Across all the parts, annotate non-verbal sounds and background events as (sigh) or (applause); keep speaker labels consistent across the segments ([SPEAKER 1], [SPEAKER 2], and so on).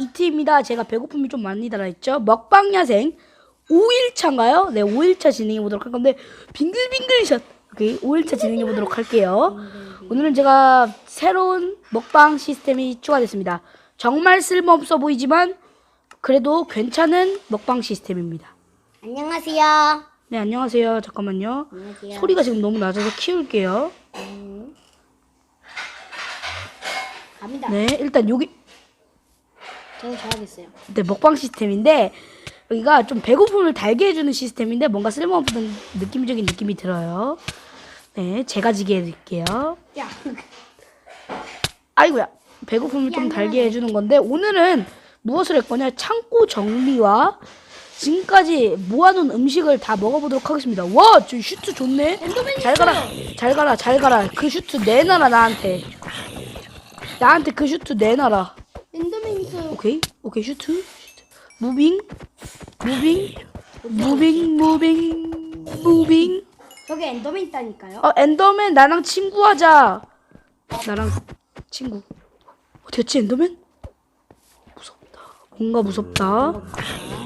[SPEAKER 1] 이트입니다. 제가 배고픔이 좀 많이 달아있죠. 먹방 야생 5일차인가요? 네, 5일차 진행해 보도록 할 건데 빙글빙글 샷. 오케이, 5일차 진행해 보도록 할게요. 오늘은 제가 새로운 먹방 시스템이 추가됐습니다. 정말 쓸모없어 보이지만 그래도 괜찮은 먹방 시스템입니다.
[SPEAKER 2] 안녕하세요.
[SPEAKER 1] 네, 안녕하세요. 잠깐만요.
[SPEAKER 2] 안녕하세요.
[SPEAKER 1] 소리가 지금 너무 낮아서 키울게요.
[SPEAKER 2] 음. 갑니다.
[SPEAKER 1] 네, 일단 여기
[SPEAKER 2] 저는 좋아하겠어요.
[SPEAKER 1] 네, 먹방 시스템인데 여기가 좀 배고픔을 달게 해주는 시스템인데 뭔가 쓸모없는 느낌적인 느낌이 들어요. 네, 제가 지게 해드릴게요.
[SPEAKER 2] 야, (laughs)
[SPEAKER 1] 아이고야, 배고픔을 좀 달게 해주는 건데 오늘은 무엇을 할 거냐? 창고 정리와 지금까지 모아놓은 음식을 다 먹어보도록 하겠습니다. 와, 저 슈트 좋네. 잘 가라, 잘 가라, 잘 가라. 그 슈트 내놔라 나한테. 나한테 그 슈트 내놔라. 오케이 오케이 슈트 슈트. 무빙 무빙 무빙 무빙 무빙
[SPEAKER 2] 저기 엔더맨 있다니까요.
[SPEAKER 1] 어 엔더맨 나랑 친구하자 나랑 친구 어, 됐지 엔더맨 무섭다 뭔가 무섭다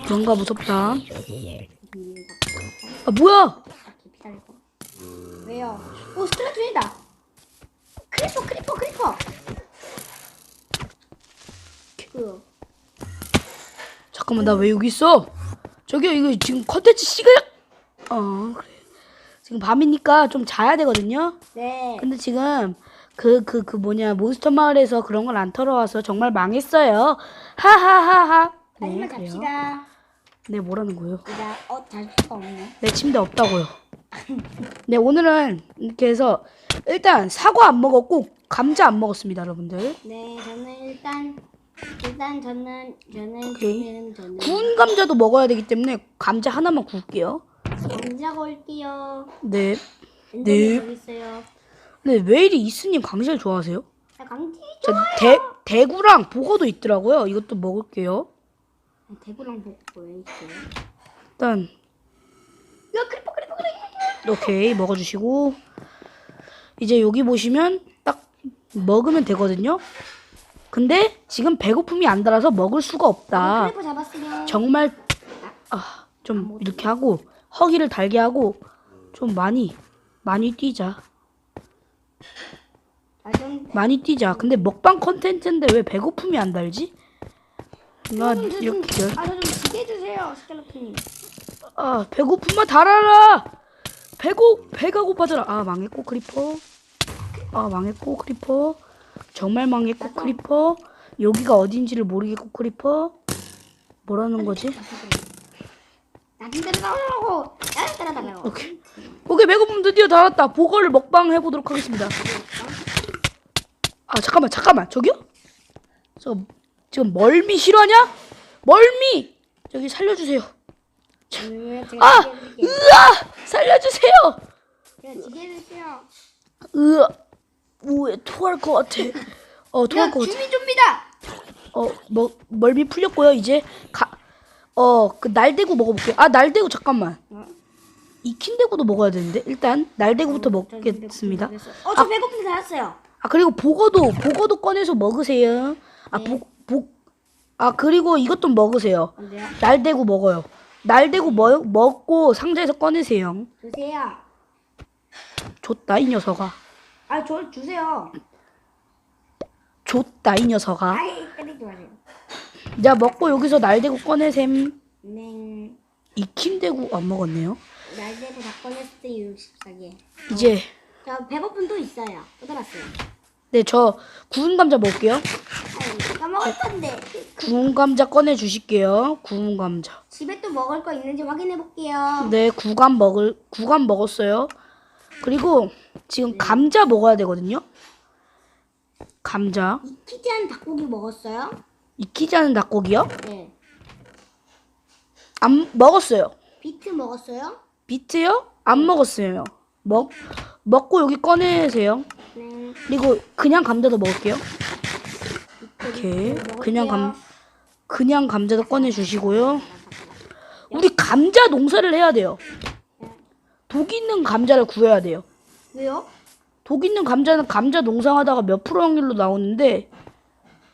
[SPEAKER 1] 뭔가 무섭다 아 뭐야
[SPEAKER 2] 기다리고. 왜요? 오, 스트라트이다. 크리퍼, 크리퍼, 크리퍼. 그,
[SPEAKER 1] 잠깐만 나 왜 여기 있어 저기요 이거 지금 컨텐츠 시간 어 그래 지금 밤이니까 좀 자야 되거든요
[SPEAKER 2] 네.
[SPEAKER 1] 근데 지금 그 그 그 뭐냐 몬스터 마을에서 그런 걸 안 털어와서 정말 망했어요. 하하하하. 네,
[SPEAKER 2] 빨리
[SPEAKER 1] 그래요.
[SPEAKER 2] 갑시다.
[SPEAKER 1] 네 뭐라는 거예요?
[SPEAKER 2] 나, 어, 잘 수가 없네.
[SPEAKER 1] 내 침대 없다고요. 네 오늘은 이렇게 해서 일단 사과 안 먹었고 감자 안 먹었습니다, 여러분들.
[SPEAKER 2] 네, 저는 일단, 일단 저는, 저는. 저는, 저는.
[SPEAKER 1] 구운 감자도 먹어야 되기 때문에 감자 하나만 구울게요.
[SPEAKER 2] 감자 걸게요.
[SPEAKER 1] 네. 네.
[SPEAKER 2] 여기 있어요.
[SPEAKER 1] 근데 왜 이리 이스님 감자를 좋아하세요?
[SPEAKER 2] 나 강티
[SPEAKER 1] 저 대, 대구랑 보고도 있더라고요. 이것도 먹을게요.
[SPEAKER 2] 대구랑 볶고 왜 있어요?
[SPEAKER 1] 일단
[SPEAKER 2] 야, 크리퍼, 크리퍼, 크리퍼.
[SPEAKER 1] 오케이 먹어주시고 이제 여기 보시면 딱 먹으면 되거든요. 근데 지금 배고픔이 안 달아서 먹을 수가 없다.
[SPEAKER 2] 크리퍼 잡았어요.
[SPEAKER 1] 정말 아, 좀 이렇게 하고 허기를 달게 하고 좀 많이 많이 뛰자.
[SPEAKER 2] 아, 좀,
[SPEAKER 1] 많이 뛰자. 근데 먹방 컨텐츠인데 왜 배고픔이 안 달지? 나 이렇게 열-
[SPEAKER 2] 아, 저좀 지게 해주세요, 스켈레톤님.
[SPEAKER 1] 아 배고픔만 달아라. 배고 배가 고파져라. 아 망했고 크리퍼. 아 망했고 크리퍼. 정말 망했고 크리퍼. 여기가 어딘지를 모르겠고 크리퍼. 뭐라는 거지?
[SPEAKER 2] 나 힘들어 나오라고. 야, 따라달라고.
[SPEAKER 1] 오케이. 오케이 배고픔 드디어 달았다. 보거를 먹방 해보도록 하겠습니다. 아 잠깐만 잠깐만 저기요? 저 지금 멀미 싫어하냐? 멀미 저기 살려주세요.
[SPEAKER 2] 음,
[SPEAKER 1] 아. 으아 살려주세요. 으아 우에 토할 것 같아. 어 토할
[SPEAKER 2] 야,
[SPEAKER 1] 것 같아.
[SPEAKER 2] 주민 좀비다.
[SPEAKER 1] 어뭐 멀미 풀렸고요 이제 가 어그 날대구 먹어볼게요. 아 날대구 잠깐만.
[SPEAKER 2] 어?
[SPEAKER 1] 익힌 대구도 먹어야 되는데 일단 날대구부터 먹겠습니다.
[SPEAKER 2] 어, 저 배고픔 달았어요.
[SPEAKER 1] 아 그리고 보거도 보거도 꺼내서 먹으세요. 아보보아 그리고 이것도 먹으세요.
[SPEAKER 2] 안 돼요?
[SPEAKER 1] 날대구 먹어요. 날대구 먹 먹고 상자에서 꺼내세요.
[SPEAKER 2] 주세요.
[SPEAKER 1] 줬다 이 녀석아.
[SPEAKER 2] 아, 저 주세요.
[SPEAKER 1] 줬다 이 녀석아.
[SPEAKER 2] 아이, 때리지 마세요.
[SPEAKER 1] 자 먹고 여기서 날대구 꺼내셈.
[SPEAKER 2] 네.
[SPEAKER 1] 익힌대구 안 먹었네요.
[SPEAKER 2] 날대고 다 꺼냈어요, 64개.
[SPEAKER 1] 이제
[SPEAKER 2] 저 배고픔 또 있어요. 또 달았어요.
[SPEAKER 1] 네 저 구운 감자 먹을게요.
[SPEAKER 2] 아이, 까먹을 건데.
[SPEAKER 1] 구운 감자 꺼내 주실게요. 구운 감자.
[SPEAKER 2] 집에 또 먹을 거 있는지 확인해 볼게요.
[SPEAKER 1] 네 구감 먹을 구감 먹었어요. 그리고 지금 감자 먹어야 되거든요. 감자.
[SPEAKER 2] 익히지 않은 닭고기 먹었어요?
[SPEAKER 1] 익히지 않은 닭고기요?
[SPEAKER 2] 네.
[SPEAKER 1] 안 먹었어요.
[SPEAKER 2] 비트 먹었어요?
[SPEAKER 1] 비트요? 안 먹었어요. 먹 먹고 여기 꺼내세요.
[SPEAKER 2] 네.
[SPEAKER 1] 그리고 그냥 감자도 먹을게요. 오케이.
[SPEAKER 2] 먹을게요.
[SPEAKER 1] 그냥 감 그냥 감자도 꺼내 주시고요. 우리 감자 농사를 해야 돼요. 독 있는 감자를 구해야 돼요.
[SPEAKER 2] 왜요?
[SPEAKER 1] 독 있는 감자는 감자 농사하다가 몇 프로 확률로 나오는데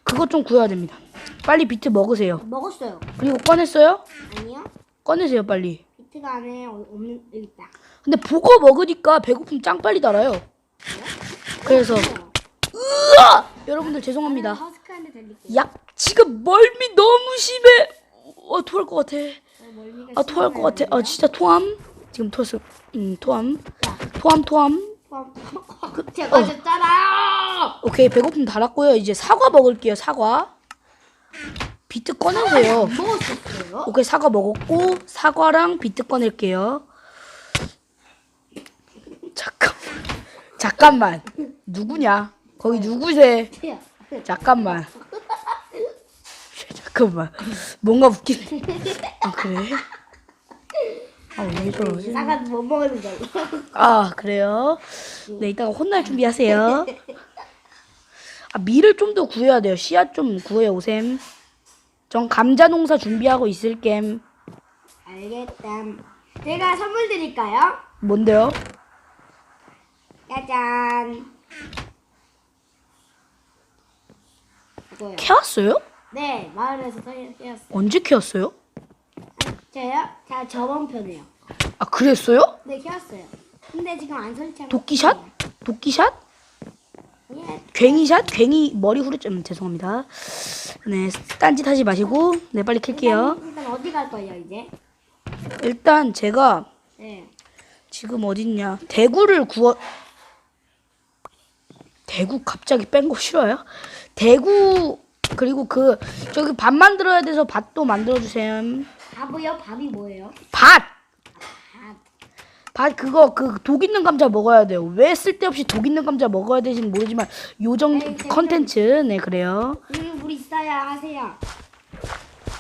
[SPEAKER 1] 그것 좀 구해야 됩니다. 빨리 비트 먹으세요.
[SPEAKER 2] 먹었어요.
[SPEAKER 1] 그리고 꺼냈어요?
[SPEAKER 2] 아니요.
[SPEAKER 1] 꺼내세요 빨리.
[SPEAKER 2] 비트가 안에 어- 없는 여기 있다.
[SPEAKER 1] 근데 보거 먹으니까 배고픔 짱 빨리 달아요. 그래서
[SPEAKER 2] 어,
[SPEAKER 1] 으아! 여러분들 죄송합니다.
[SPEAKER 2] 허스크한테.
[SPEAKER 1] 약 지금 멀미 너무 심해. 어 토할 것 같아.
[SPEAKER 2] 어, 멀미가
[SPEAKER 1] 아 토할 것 같아. 아 진짜 토함. 지금 토했어. 음 토함.
[SPEAKER 2] 자,
[SPEAKER 1] 토함 토함. (laughs)
[SPEAKER 2] 제가
[SPEAKER 1] 어.
[SPEAKER 2] 졌잖아요.
[SPEAKER 1] 오케이 배고픔 달았고요. 이제 사과 먹을게요. 사과. 비트 꺼내세요.
[SPEAKER 2] 안 먹었었어요.
[SPEAKER 1] 오케이 사과 먹었고 사과랑 비트 꺼낼게요. 잠깐만. 잠깐만. 누구냐? 거기 누구세? 잠깐만. (laughs) 잠깐만. 뭔가 웃기네. 아 그래? 아왜 저러지?
[SPEAKER 2] 사과 못 먹는 걸로.
[SPEAKER 1] 아 그래요? 네 이따가 혼날 준비하세요. 아 밀을 좀 더 구해야 돼요. 씨앗 좀 구해 오셈. 전 감자 농사 준비하고 있을겜.
[SPEAKER 2] 알겠다. 제가 선물 드릴까요?
[SPEAKER 1] 뭔데요?
[SPEAKER 2] 짜잔. 이거요.
[SPEAKER 1] 캐왔어요?
[SPEAKER 2] 네, 마을에서 서였어요.
[SPEAKER 1] 언제 캐왔어요?
[SPEAKER 2] 저요? 자, 저번 편에요.
[SPEAKER 1] 아 그랬어요?
[SPEAKER 2] 네, 캐왔어요. 근데 지금 안 설치한
[SPEAKER 1] 도끼샷? 도끼샷?
[SPEAKER 2] 예,
[SPEAKER 1] 괭이샷? 괭이 머리 후려좀 죄송합니다. 네 딴짓 하지 마시고 네 빨리 캘게요.
[SPEAKER 2] 일단, 일단 어디 갈 거예요, 이제?
[SPEAKER 1] 일단 제가
[SPEAKER 2] 네.
[SPEAKER 1] 지금 어딨냐 대구를 구워 대구 갑자기 뺀 거 싫어요? 대구 그리고 그 저기 밥 만들어야 돼서 밭도 만들어 주세요.
[SPEAKER 2] 밥이요? 밥이 뭐예요?
[SPEAKER 1] 밭!
[SPEAKER 2] 밥.
[SPEAKER 1] 밭 그거 그 독 있는 감자 먹어야 돼요. 왜 쓸데없이 독 있는 감자 먹어야 되지는 모르지만 요정
[SPEAKER 2] 네, 네,
[SPEAKER 1] 컨텐츠 네 그래요.
[SPEAKER 2] 우리, 우리 있어야 하세요.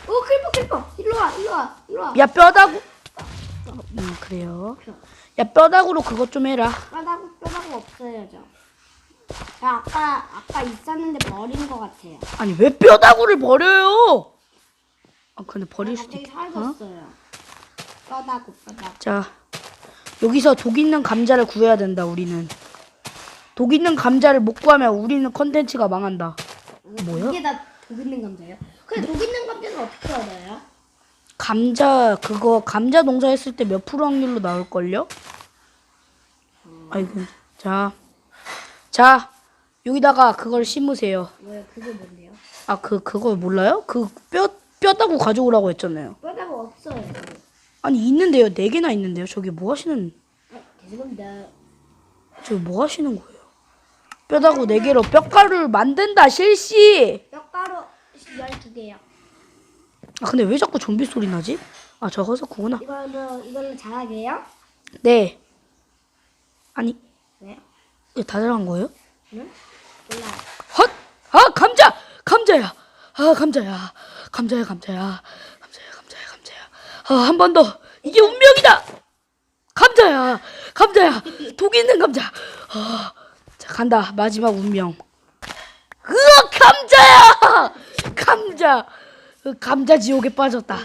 [SPEAKER 2] 오, 클퍼, 클퍼. 일로 와, 일로 와, 일로 와.
[SPEAKER 1] 야 뼈다구 음 그래요. 야 뼈다구로 그것 좀 해라.
[SPEAKER 2] 뼈다구, 뼈다구 저. 저 아까, 아까 있었는데 버린 것 같아요.
[SPEAKER 1] 아니 왜 뼈다구를 버려요? 아 근데 버릴 수도
[SPEAKER 2] 갑자기
[SPEAKER 1] 있겠다. 어?
[SPEAKER 2] 사라졌어요. 뼈다구, 뼈다구.
[SPEAKER 1] 자, 여기서 독 있는 감자를 구해야 된다, 우리는. 독 있는 감자를 못 구하면 우리는 컨텐츠가 망한다. 뭐야?
[SPEAKER 2] 이게 다 독 있는 감자예요? 근데 독 있는 감자는 어떻게 얻어요?
[SPEAKER 1] 감자, 그거, 감자 농사 했을 때 몇 프로 확률로 나올걸요? 아이고, 자. 자, 여기다가 그걸 심으세요.
[SPEAKER 2] 뭐요? 그게 뭔데요?
[SPEAKER 1] 아, 그, 그거 몰라요? 그 뼈, 뼈다구 가져오라고 했잖아요.
[SPEAKER 2] 뼈다구 없어요.
[SPEAKER 1] 아니, 있는데요. 네 개나 있는데요. 저기 뭐 하시는,
[SPEAKER 2] 아, 죄송합니다.
[SPEAKER 1] 저기 뭐 하시는 거예요? 뼈다구 네 개로 뼈가루를 만든다, 실시!
[SPEAKER 2] 뼈가루 12개요.
[SPEAKER 1] 아 근데 왜 자꾸 좀비 소리 나지? 아저 허석구구나.
[SPEAKER 2] 이걸로, 이걸로 잘하게요?
[SPEAKER 1] 네. 아니
[SPEAKER 2] 왜요?
[SPEAKER 1] 이거 다 잘한 거예요?
[SPEAKER 2] 응? 몰라요.
[SPEAKER 1] 헛! 아 감자! 감자야! 아 감자야! 감자야 감자야! 감자야 감자야 감자야! 아 한 번 더! 이게 운명이다! 감자야! 감자야! 독 있는 감자! 아, 자 간다 마지막 운명. 으아 감자야! 감자! 그 감자 지옥에 빠졌다.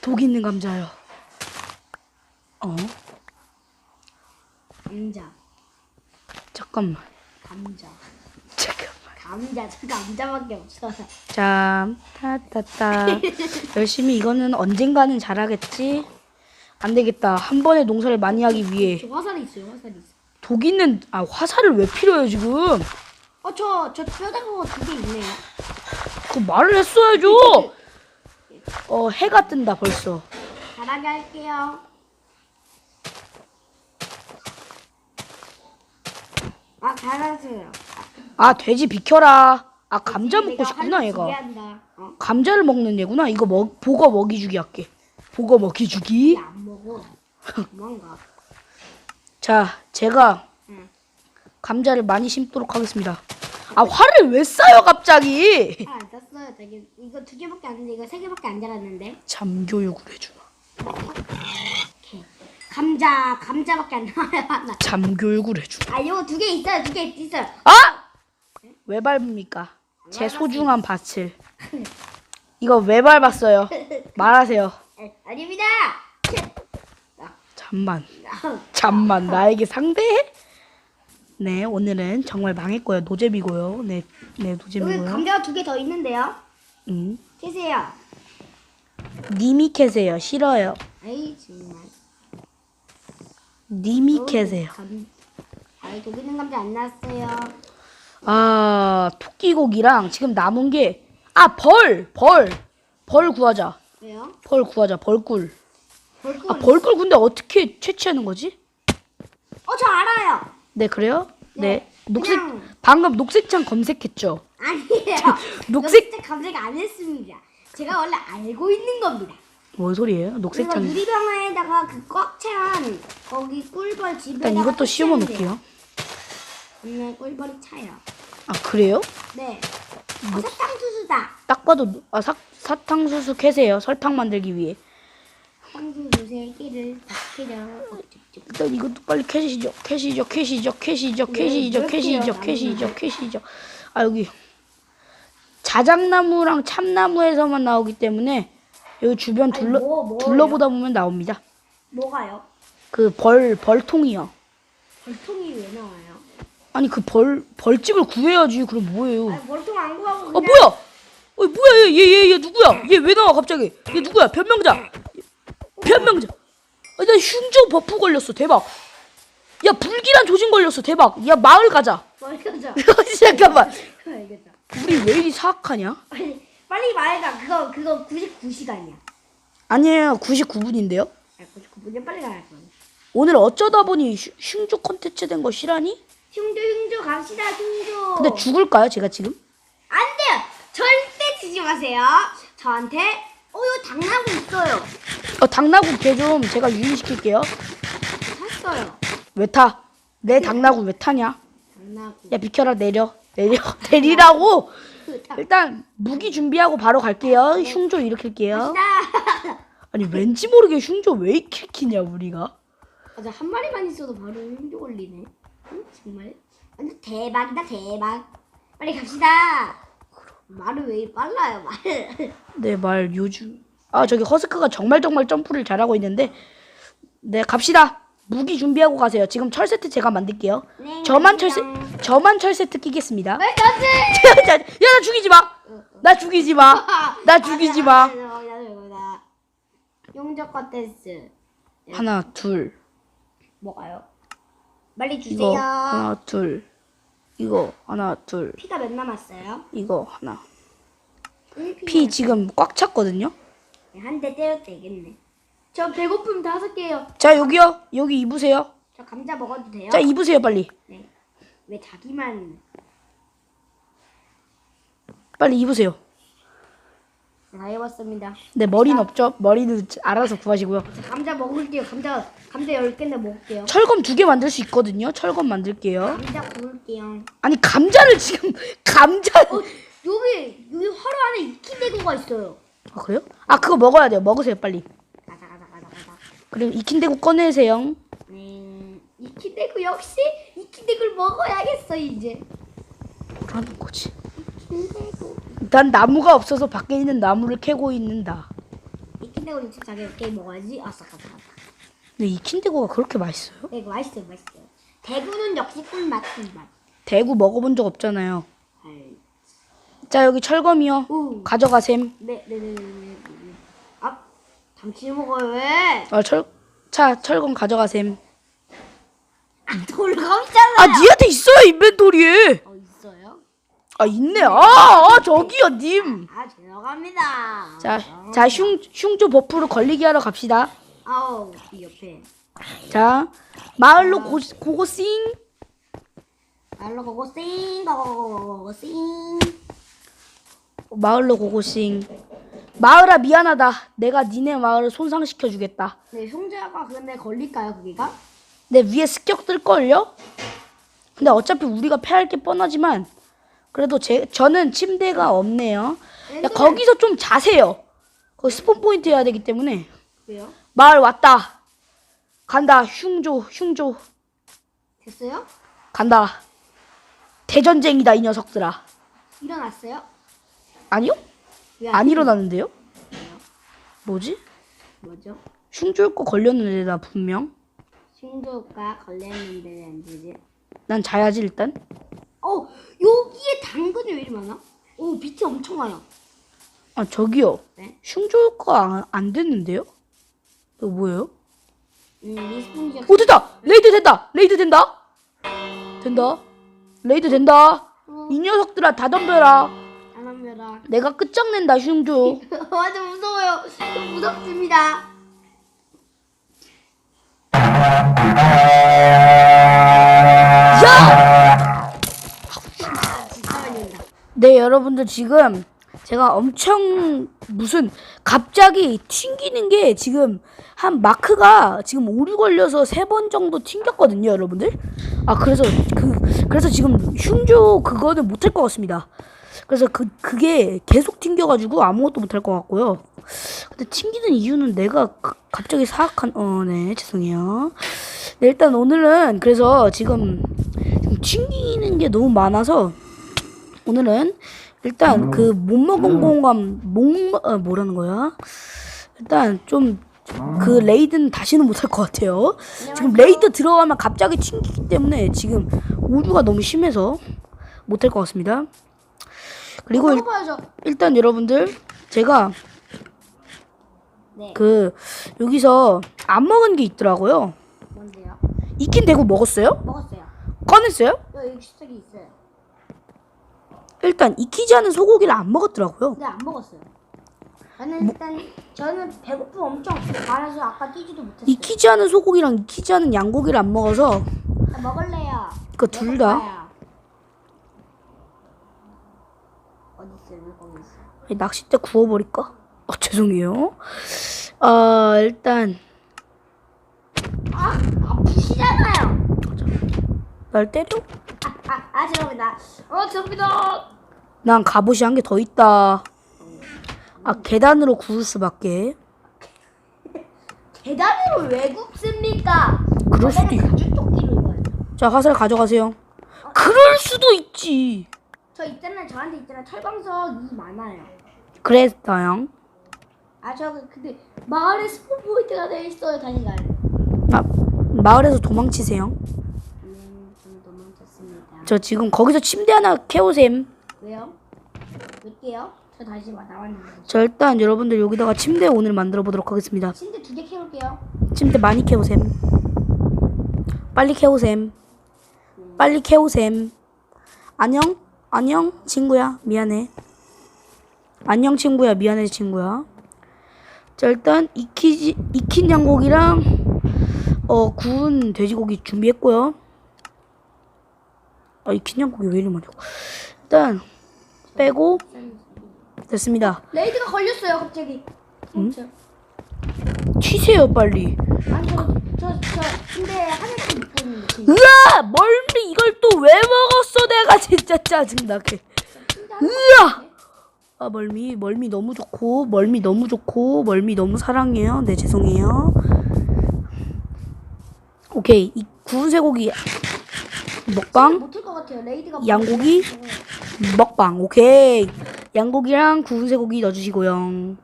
[SPEAKER 1] 독 있는 감자요. 어?
[SPEAKER 2] 감자.
[SPEAKER 1] 잠깐만.
[SPEAKER 2] 감자. 감자. 저 감자밖에 없어요.
[SPEAKER 1] 자, 타타타. 열심히 이거는 언젠가는 잘하겠지? 안 되겠다. 한 번에 농사를 많이 하기 위해
[SPEAKER 2] 저 화살이 있어요. 화살이 있어.
[SPEAKER 1] 독 있는 아 화살을 왜 필요해요 지금?
[SPEAKER 2] 어, 저, 저 뼈다구가 두개 있네요.
[SPEAKER 1] 그 말을 했어야죠. 어 해가 뜬다 벌써.
[SPEAKER 2] 잘하게 할게요. 아, 잘하세요.
[SPEAKER 1] 아 돼지 비켜라. 아 감자 먹고 싶구나 얘가.
[SPEAKER 2] 어?
[SPEAKER 1] 감자를 먹는 얘구나. 이거 먹 보거 먹이 주기 할게. 보거 먹이 주기.
[SPEAKER 2] 얘안 먹어. 도망가.
[SPEAKER 1] 자 제가
[SPEAKER 2] 응.
[SPEAKER 1] 감자를 많이 심도록 하겠습니다. 아 화를 왜 쏴요 갑자기?
[SPEAKER 2] 아, 안 땄어요. 저기 이거 두 개밖에 안 됐는데 이거 세 개밖에 안 자랐는데.
[SPEAKER 1] 잠교육을 해주나.
[SPEAKER 2] 오케이. 감자, 감자밖에 안 나와요. (laughs)
[SPEAKER 1] 잠교육을 해주나.
[SPEAKER 2] 아, 이거 두 개 있어요. 두 개 있어요.
[SPEAKER 1] 아! 왜 밟습니까? 제 소중한 밭을. 이거 왜 밟았어요? 말하세요.
[SPEAKER 2] 에, 아닙니다.
[SPEAKER 1] 잠만. 잠만. 나에게 상대해? 네, 오늘은 정말 망했고요. 노잼이고요. 네, 네,
[SPEAKER 2] 여기
[SPEAKER 1] 노잼이고요.
[SPEAKER 2] 감자가 두 개 더 있는데요.
[SPEAKER 1] 음.
[SPEAKER 2] 계세요.
[SPEAKER 1] 님이 캐세요. 싫어요.
[SPEAKER 2] 에이 정말.
[SPEAKER 1] 님이
[SPEAKER 2] 어우,
[SPEAKER 1] 캐세요.
[SPEAKER 2] 감... 아이 독이는 감자 안 나왔어요.
[SPEAKER 1] 아, 토끼고기랑 지금 남은 게, 아, 벌! 벌! 벌 구하자.
[SPEAKER 2] 왜요?
[SPEAKER 1] 벌 구하자. 벌꿀.
[SPEAKER 2] 벌꿀.
[SPEAKER 1] 아, 벌꿀 근데 어떻게 채취하는 거지?
[SPEAKER 2] 어 저 알아요.
[SPEAKER 1] 네, 그래요? 네.
[SPEAKER 2] 네,
[SPEAKER 1] 녹색,
[SPEAKER 2] 그냥-
[SPEAKER 1] 방금 녹색창 검색했죠?
[SPEAKER 2] 아니에요. (laughs)
[SPEAKER 1] 녹색-
[SPEAKER 2] 녹색 감색 안 했습니다. 제가 원래 알고 있는 겁니다.
[SPEAKER 1] 뭔 소리예요?
[SPEAKER 2] 그리고
[SPEAKER 1] 녹색창.
[SPEAKER 2] 유리병에다가 그 꽉 찬 거기 꿀벌 집에다가
[SPEAKER 1] 일단 이것도 씌워 놓을게요.
[SPEAKER 2] 오늘 꿀벌이 차요.
[SPEAKER 1] 아, 그래요?
[SPEAKER 2] 네. 어, 사탕수수다.
[SPEAKER 1] 딱 봐도, 노- 아, 사, 사탕수수 캐세요. 설탕 만들기 위해.
[SPEAKER 2] 사탕수수 세 개를 다 캐려.
[SPEAKER 1] 일단 이것도 빨리 캐시죠. 캐시죠. 캐시죠. 캐시죠.
[SPEAKER 2] 네,
[SPEAKER 1] 캐시죠.
[SPEAKER 2] 몇
[SPEAKER 1] 캐시죠. 캐시죠. 캐시죠. 아 여기 자작나무랑 참나무에서만 나오기 때문에 여기 주변
[SPEAKER 2] 아니,
[SPEAKER 1] 둘러
[SPEAKER 2] 뭐, 뭐예요?
[SPEAKER 1] 둘러보다 보면 나옵니다.
[SPEAKER 2] 뭐가요?
[SPEAKER 1] 그 벌 벌통이요.
[SPEAKER 2] 벌통이 왜 나와요?
[SPEAKER 1] 아니 그 벌 벌집을 구해야지. 그럼 뭐예요?
[SPEAKER 2] 아니 벌통 안 구하고
[SPEAKER 1] 아
[SPEAKER 2] 그냥
[SPEAKER 1] 뭐야? 어 뭐야 얘 얘 얘 누구야? 얘 왜 나와 갑자기? 얘 누구야? 변명자. 변명자. 아, 나 흉조 버프 걸렸어. 대박. 야 불길한 조짐 걸렸어. 대박. 야 마을 가자. (laughs)
[SPEAKER 2] 멀거죠. (laughs)
[SPEAKER 1] 잠깐만.
[SPEAKER 2] 알겠다.
[SPEAKER 1] 우리 왜 이리 사악하냐?
[SPEAKER 2] 빨리 빨리 말해봐. 그거 그거 99시간이야.
[SPEAKER 1] 아니에요. 99분인데요.
[SPEAKER 2] 아 99분이면 빨리 가야 돼.
[SPEAKER 1] 오늘 어쩌다 보니 흉- 흉조 컨텐츠 된 거 실하니?
[SPEAKER 2] 흉조 흉조 갑시다 흉조.
[SPEAKER 1] 근데 죽을까요, 제가 지금?
[SPEAKER 2] 안 돼요. 절대 지지 마세요. 저한테 어 이거 당나고 있어요.
[SPEAKER 1] 어, 당나귀 개좀 제가 유인시킬게요.
[SPEAKER 2] 샀어요.
[SPEAKER 1] 왜 타? 내 당나귀 왜 타냐?
[SPEAKER 2] 당나고.
[SPEAKER 1] 야, 비켜라, 내려. 내려. (laughs) 내리라고!
[SPEAKER 2] 다
[SPEAKER 1] 일단, 무기 준비하고 바로 갈게요. 흉조 일으킬게요.
[SPEAKER 2] 갑시다. (laughs)
[SPEAKER 1] 아니, 왠지 모르게 흉조 왜 일으키냐, 우리가?
[SPEAKER 2] 맞아 한 마리만 있어도 바로 흉조 걸리네. 응? 정말. 완전 대박이다 대박. 빨리 갑시다. 말을 왜 이리 빨라요 말.
[SPEAKER 1] 내말 요즘. 아, 저기 허스크가 정말 정말 점프를 잘하고 있는데. 네, 갑시다. 무기 준비하고 가세요. 지금 철 세트 제가 만들게요.
[SPEAKER 2] 네,
[SPEAKER 1] 저만 철
[SPEAKER 2] 갑니다.
[SPEAKER 1] 세, 저만 철 세트 끼겠습니다.
[SPEAKER 2] 왜 너지? (laughs)
[SPEAKER 1] 야, 나 죽이지 마. 나 죽이지 마. 나 죽이지 마. (laughs)
[SPEAKER 2] 용접과 댄스
[SPEAKER 1] 하나, 둘.
[SPEAKER 2] 뭐가요? 빨리
[SPEAKER 1] 이거
[SPEAKER 2] 주세요.
[SPEAKER 1] 하나, 둘. 이거 하나, 둘.
[SPEAKER 2] 피가 몇 남았어요?
[SPEAKER 1] 이거 하나. 피피 지금 꽉 찼거든요.
[SPEAKER 2] 한 대 때려도 되겠네. 저 배고픔 다섯 개요.
[SPEAKER 1] 자, 여기요. 여기 입으세요.
[SPEAKER 2] 저 감자 먹어도 돼요?
[SPEAKER 1] 자, 입으세요, 빨리.
[SPEAKER 2] 네. 왜 자기만
[SPEAKER 1] 빨리 입으세요.
[SPEAKER 2] 다 해봤습니다.
[SPEAKER 1] 네, 머리는 없죠? 머리는 알아서 구하시고요.
[SPEAKER 2] 저 감자 먹을게요. 감자 감자 열 개인데 먹을게요.
[SPEAKER 1] 철검 두 개 만들 수 있거든요. 철검 만들게요.
[SPEAKER 2] 감자 구울게요.
[SPEAKER 1] 아니 감자를 지금 (laughs) 감자.
[SPEAKER 2] 어 여기 여기 화로 안에 익힌 대구가 있어요.
[SPEAKER 1] 아 그래요? 아 그거 먹어야 돼요. 먹으세요 빨리.
[SPEAKER 2] 가자 가자 가자 가자.
[SPEAKER 1] 그리고 익힌 대구 꺼내세요.
[SPEAKER 2] 네. 익힌 대구 역시 익힌 대구를 먹어야겠어 이제.
[SPEAKER 1] 뭐라는 거지?
[SPEAKER 2] 익힌 대구.
[SPEAKER 1] 난 나무가 없어서 밖에 있는 나무를 캐고 있는다.
[SPEAKER 2] 대구는 진짜 자기 몇개 먹어야지. 아싸 가자.
[SPEAKER 1] 근데 익힌 대구가 그렇게 맛있어요?
[SPEAKER 2] 네, 이거 맛있어요 맛있어요. 대구는 역시 꿀맛 꿀맛.
[SPEAKER 1] 대구 먹어본 적 없잖아요.
[SPEAKER 2] 알.
[SPEAKER 1] 자 여기 철검이요.
[SPEAKER 2] 오.
[SPEAKER 1] 가져가셈.
[SPEAKER 2] 네 네 네네. 아 당치 먹어요 왜?
[SPEAKER 1] 아 철. 자 철검 가져가셈.
[SPEAKER 2] 아 돌감 있잖아요.
[SPEAKER 1] 아 니한테 있어요 인벤토리에.
[SPEAKER 2] 어?
[SPEAKER 1] 아 있네. 아, 아 저기요 님.
[SPEAKER 2] 아 들어갑니다.
[SPEAKER 1] 자, 자 흉, 흉조 버프로 걸리게 하러 갑시다.
[SPEAKER 2] 아우 이 옆에
[SPEAKER 1] 자, 마을로 고, 고고싱.
[SPEAKER 2] 날로 고고 싱 고고 싱.
[SPEAKER 1] 마을로 고고싱. 마을아 미안하다. 내가 니네 마을을 손상시켜 주겠다.
[SPEAKER 2] 네 흉자가 근데 걸릴까요 그게가?
[SPEAKER 1] 내 위에 습격 뜰걸요? 근데 어차피 우리가 패할 게 뻔하지만 그래도 제 저는 침대가 없네요. 야, 거기서 좀 자세요. 거기 스폰 포인트 해야 되기 때문에
[SPEAKER 2] 왜요?
[SPEAKER 1] 마을 왔다. 간다. 흉조 흉조
[SPEAKER 2] 됐어요?
[SPEAKER 1] 간다. 대전쟁이다 이 녀석들아.
[SPEAKER 2] 일어났어요?
[SPEAKER 1] 아니요?
[SPEAKER 2] 왜
[SPEAKER 1] 안 일어났는데요? 뭐지?
[SPEAKER 2] 뭐죠?
[SPEAKER 1] 흉조일 거 걸렸는데 나 분명.
[SPEAKER 2] 흉조가 걸렸는데 왜안 되지?
[SPEAKER 1] 난 자야지 일단.
[SPEAKER 2] 어 여기에 당근이 왜 이리 많아? 오 빛이 엄청 와요.
[SPEAKER 1] 아 저기요.
[SPEAKER 2] 네?
[SPEAKER 1] 흉조가 안, 안 됐는데요? 이거 뭐예요?
[SPEAKER 2] 음, 리스폰 지역.
[SPEAKER 1] 오 됐다. 레이드 된다. 레이드 된다. 된다. 레이드 된다.
[SPEAKER 2] 어,
[SPEAKER 1] 이 녀석들아 다 덤벼라.
[SPEAKER 2] 안 합니다.
[SPEAKER 1] 내가 끝장낸다 흉조.
[SPEAKER 2] 완전 (laughs) 무서워요. 좀 무섭습니다.
[SPEAKER 1] 여러분들 지금 제가 엄청 무슨 갑자기 튕기는 게 지금 한 마크가 지금 오류 걸려서 세 번 정도 튕겼거든요 여러분들. 아 그래서 그 그래서 지금 흉조 그거는 못할 것 같습니다. 그래서 그 그게 계속 튕겨 가지고 아무것도 못할 것 같고요. 근데 튕기는 이유는 내가 그- 갑자기 사악한 어 네 죄송해요. 네, 일단 오늘은 그래서 지금 튕기는 게 너무 많아서 오늘은 일단 그 못 먹은 공감 목 어, 뭐라는 거야? 일단 좀 그 레이드는 다시는 못할 것 같아요. 지금 레이드 들어가면 갑자기 튕기기 때문에 지금 오류가 너무 심해서 못할 것 같습니다. 그리고 일,
[SPEAKER 2] 먹어봐야죠.
[SPEAKER 1] 일단 여러분들 제가
[SPEAKER 2] 네.
[SPEAKER 1] 그 여기서 안 먹은 게 있더라고요.
[SPEAKER 2] 뭔데요?
[SPEAKER 1] 익힌 대구 먹었어요?
[SPEAKER 2] 먹었어요.
[SPEAKER 1] 꺼냈어요?
[SPEAKER 2] 여기 식탁이 있어요.
[SPEAKER 1] 일단 익히지 않은 소고기를 안 먹었더라고요.
[SPEAKER 2] 근데 안 먹었어요. 저는 일단 저는 배고픔 엄청 많아서 아까 뛰지도 못했어요.
[SPEAKER 1] 익히지 않은 소고기랑 익히지 않은 양고기를 안 먹어서
[SPEAKER 2] 아, 먹을래요.
[SPEAKER 1] 그 둘 다.
[SPEAKER 2] 어디 있어요? 왜 거기 있어?
[SPEAKER 1] 낚싯대 구워버릴까? 어, 죄송해요. 아 일단
[SPEAKER 2] 아.
[SPEAKER 1] 날 때려?
[SPEAKER 2] 아아 아, 죄송합니다. 어 죄송합니다.
[SPEAKER 1] 난 갑옷이 한 개 더 있다. 아 계단으로 구울 수밖에. (laughs)
[SPEAKER 2] 계단으로 왜 굽습니까?
[SPEAKER 1] 그럴 수도 있.
[SPEAKER 2] 가죽토끼로 입어요.
[SPEAKER 1] 자 화살 가져가세요. 그럴 수도 있지.
[SPEAKER 2] 저 있잖아요. 저한테 있잖아요. 털방석이 많아요.
[SPEAKER 1] 그랬어요.
[SPEAKER 2] 아 저 근데 마을에 스폰 포인트가 돼 있어요. 다니가요.
[SPEAKER 1] 아, 마을에서 도망치세요. 저 지금 거기서 침대 하나 캐오셈.
[SPEAKER 2] 왜요? 몇 개요? 저 다시 와 나왔는데.
[SPEAKER 1] 자 일단 여러분들 여기다가 침대 오늘 만들어 보도록 하겠습니다.
[SPEAKER 2] 침대 두 개 캐올게요.
[SPEAKER 1] 침대 많이 캐오셈. 빨리 캐오셈. 빨리 캐오셈. 안녕? 안녕? 친구야. 미안해. 안녕 친구야. 미안해 친구야. 자 일단 익히지 익힌 양고기랑 어 구운 돼지고기 준비했고요. 아 익힌 양고기 왜 이리 많냐? 일단 빼고 됐습니다.
[SPEAKER 2] 레이드가 걸렸어요 갑자기. 응?
[SPEAKER 1] 튀세요 빨리.
[SPEAKER 2] 아니 저저저 근데 하늘도 못했는데.
[SPEAKER 1] 으아! 멀미 이걸 또 왜 먹었어 내가 진짜 짜증나게 으아! 아 멀미 멀미 너무 좋고 멀미 너무 좋고 멀미 너무 사랑해요 네 죄송해요 오케이 이 구운 쇠고기 먹방?
[SPEAKER 2] 못할 것 같아요. 레이드가
[SPEAKER 1] 양고기? 먹방. 오케이. 양고기랑 구운 쇠고기 넣어주시고요.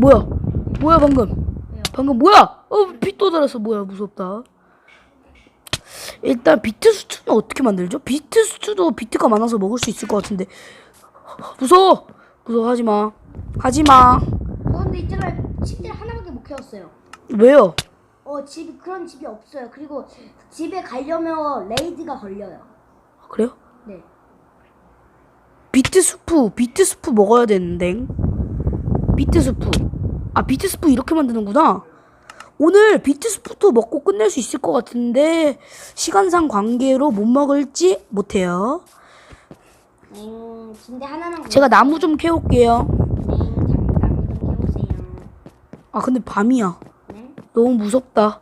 [SPEAKER 1] 뭐야? 뭐야 방금? 방금 뭐야? 어빛또 달았어. 뭐야 무섭다. 일단 비트 스튜는 어떻게 만들죠? 비트 스튜도 비트가 많아서 먹을 수 있을 것 같은데. 무서워! 무서워. 하지마. 하지마.
[SPEAKER 2] 저 근데 있잖아요. 침대 하나밖에 못 캐웠어요.
[SPEAKER 1] 왜요
[SPEAKER 2] 어 집이 그런 집이 없어요. 그리고 집에 가려면 레이드가 걸려요.
[SPEAKER 1] 그래요
[SPEAKER 2] 네.
[SPEAKER 1] 비트 스프, 비트 스프 먹어야 되는데. 비트 스프. 아, 비트 스프 이렇게 만드는구나. 오늘 비트 스프도 먹고 끝낼 수 있을 것 같은데 시간상 관계로 못 먹을지 못해요.
[SPEAKER 2] 음, 침대 하나만.
[SPEAKER 1] 제가 나무 좀 캐올게요.
[SPEAKER 2] 네, 나무 좀 캐보세요.
[SPEAKER 1] 아, 근데 밤이야.
[SPEAKER 2] 네.
[SPEAKER 1] 너무 무섭다.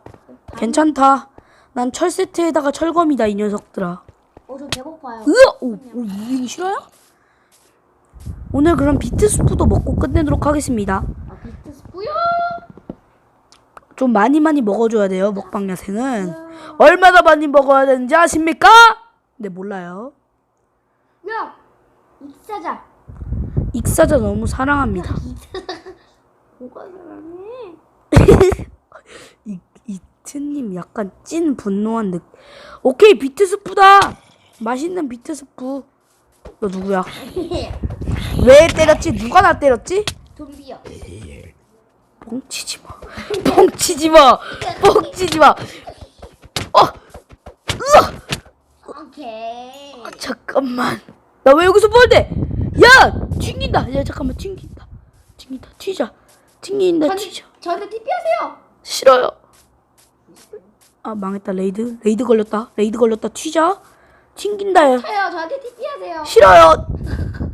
[SPEAKER 1] 괜찮다. 난 철 세트에다가 철검이다 이 녀석들아.
[SPEAKER 2] 어, 저 배고파요.
[SPEAKER 1] 오, 오 이게 싫어요? 오늘 그럼 비트 스프도 먹고 끝내도록 하겠습니다.
[SPEAKER 2] 아, 비트 스프요?
[SPEAKER 1] 좀 많이 많이 먹어줘야 돼요 먹방 야생은 얼마나 많이 먹어야 되는지 아십니까? 네 몰라요
[SPEAKER 2] 야, 익사자.
[SPEAKER 1] 익사자 너무 사랑합니다 (laughs)
[SPEAKER 2] 뭐가 사랑해?
[SPEAKER 1] 이, 이트님 약간 찐 분노한 느 오케이 비트 스프다 맛있는 비트 스프 너 누구야? (laughs) 왜 때렸지? 누가 나 때렸지?
[SPEAKER 2] 좀비요.
[SPEAKER 1] 뻥치지 마. (laughs) 뻥치지 마. 뻥치지 마. 어, 으아!
[SPEAKER 2] 오케이.
[SPEAKER 1] 잠깐만. 나 왜 여기서 뭐하는데? 야, 튕긴다. 야, 잠깐만 튕긴다. 튕긴다. 튀자. 튕긴다. 튀자.
[SPEAKER 2] 저한테 TP 하세요.
[SPEAKER 1] 싫어요. 아 망했다. 레이드. 레이드 걸렸다. 레이드 걸렸다. 튀자. 튕긴다. 야.
[SPEAKER 2] 저요. 저한테 TP 하세요.
[SPEAKER 1] 싫어요.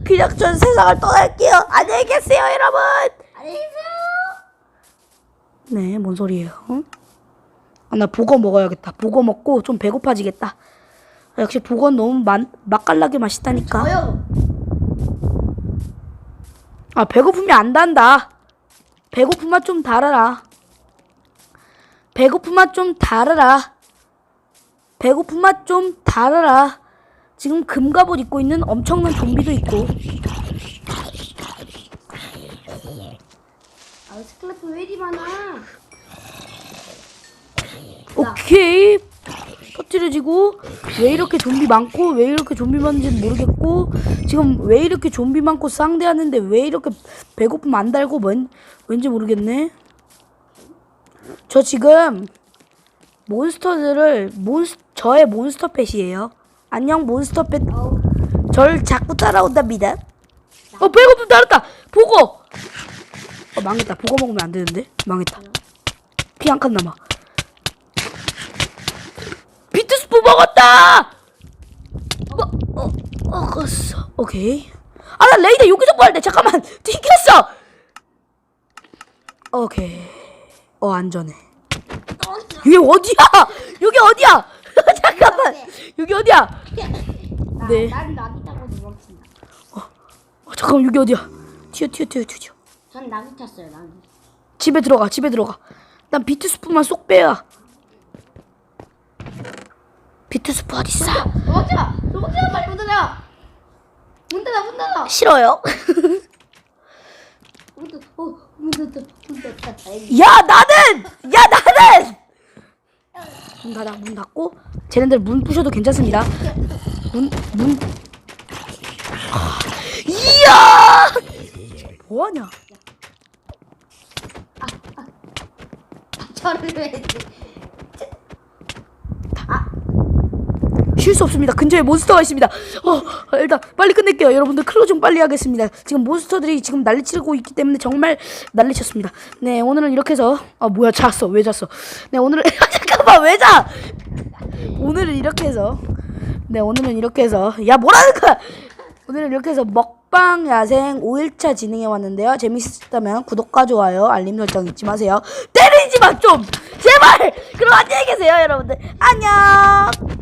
[SPEAKER 1] 그냥 전 세상을 떠날게요. 안녕히 계세요, 여러분.
[SPEAKER 2] 안녕히 계세요.
[SPEAKER 1] 네, 뭔 소리예요? 응? 아, 나 보거 먹어야겠다. 보거 먹고 좀 배고파지겠다. 아, 역시 보건 너무 맛, 맛깔나게 맛있다니까.
[SPEAKER 2] 저요.
[SPEAKER 1] 아, 배고프면 안 단다. 배고프면 좀 달아라. 배고프면 좀 달아라. 배고프면 좀 달아라. 지금 금갑옷 입고 있는 엄청난 좀비도 있고.
[SPEAKER 2] 아 스클래프 왜 이리 많아?
[SPEAKER 1] 오케이. 터뜨려지고 왜 이렇게 좀비 많고 왜 이렇게 좀비 많은지 모르겠고 지금 왜 이렇게 좀비 많고 상대하는데 왜 이렇게 배고픔 안 달고 뭔 왠지 모르겠네. 저 지금 몬스터들을 몬스 저의 몬스터 펫이에요. 안녕 몬스터 펫. 절 자꾸 따라온답니다. 어 배고픔 달았다. 보고. 어 망했다. 보고 먹으면 안 되는데. 망했다. 피 한 칸 남아. 비트스프 먹었다. 어, 어, 먹었어. 오케이. 아, 나 레이더 여기서 뭐 할때 잠깐만. 튕겼어. 오케이. 어, 안전해. 여기 어디야? 여기 어디야? (laughs) 잠깐만. 여기 어디야?
[SPEAKER 2] 나,
[SPEAKER 1] 네.
[SPEAKER 2] 난 나비타고 도망친다.
[SPEAKER 1] 어, 잠깐만 여기 어디야? 튀어 튀어 튀어 튀어.
[SPEAKER 2] 전 나비 탔어요. 나비.
[SPEAKER 1] 집에 들어가 집에 들어가. 난 비트스프만 쏙 빼야. 비트스프 어디 있어?
[SPEAKER 2] 도망쳐! 도망쳐! 빨리 문 닫아! 문 닫아! 문 닫아!
[SPEAKER 1] 싫어요. (laughs) 야 나는 야 나는 문 닫아 문 닫고 쟤네들 문 부셔도 괜찮습니다. 문 문. 아, 이야 뭐하냐?
[SPEAKER 2] 저를 왜 했지?
[SPEAKER 1] 쉴 수 없습니다. 근처에 몬스터가 있습니다. 어, 일단 빨리 끝낼게요. 여러분들 클로징 빨리 하겠습니다. 지금 몬스터들이 지금 난리치고 있기 때문에 정말 난리쳤습니다. 네, 오늘은 이렇게 해서 아 뭐야 잤어. 왜 잤어? 네, 오늘은 (laughs) 잠깐만 왜 자? 오늘은 이렇게 해서 네, 오늘은 이렇게 해서 야 뭐라는 거야? 오늘은 이렇게 해서 먹방 야생 5일차 진행해 왔는데요. 재밌으셨다면 구독과 좋아요, 알림 설정 잊지 마세요. 때리지 마 좀. 제발. 그럼 안녕히 계세요, 여러분들. 안녕.